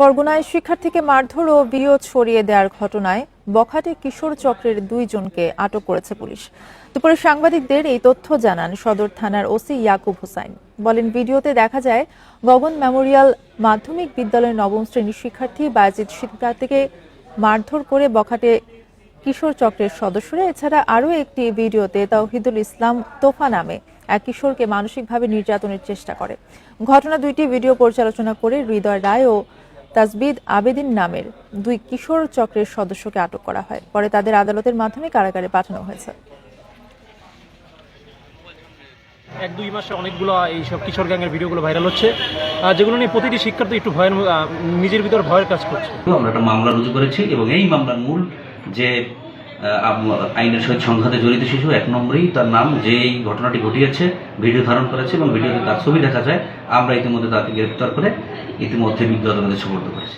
বরগুনায় শিক্ষার্থীকে মারধর ও বিও ছড়িয়ে দেওয়ার ঘটনায় বখাটে কিশোর চক্রের দুইজনকে আটক করেছে পুলিশ। দুপুরে সাংবাদিকদের এই তথ্য জানান সদর থানার ওসি ইয়াকুব হুসাইন। বলেন, ভিডিওতে দেখা যায়, গগন মেমোরিয়াল মাধ্যমিক বিদ্যালয়ের নবম শ্রেণির শিক্ষার্থী বায়াজিৎ শিক্ষার্থীকে মারধর করে বখাটে কিশোর চক্রের সদস্যরা। এছাড়া আরও একটি ভিডিওতে তাওহিদুল ইসলাম তোফা নামে এক কিশোরকে মানসিকভাবে নির্যাতনের চেষ্টা করে। ঘটনা দুইটি ভিডিও পর্যালোচনা করে হৃদয় রায় ও তাজবিদ আবেদিন নামের দুই কিশোর চক্রের সদস্যকে আটক করা হয়। পরে তাদের আদালতের মাধ্যমে কারাগারে পাঠানো হয়েছে। এক দুই মাসে অনেকগুলো এইসব কিশোর গ্যাংয়ের ভিডিওগুলো ভাইরাল হচ্ছে যেগুলো নিয়ে প্রতিটি শিক্ষার্থী একটু ভয়ের নিজের ভিতর ভয়ের কাজ করছে। আমরা একটা মামলা রুজু করেছি এবং এই মামলার মূল যে আইনের সহিত সংঘাতে জড়িত শিশু, এক নম্বরেই তার নাম যে এই ঘটনাটি ঘটিয়েছে, ভিডিও ধারণ করেছে এবং ভিডিওতে তার ছবি দেখা যায়। আমরা ইতিমধ্যে তাকে গ্রেপ্তার করে ইতিমধ্যে বিজ্ঞ আদালতে সুপর্দ করেছি।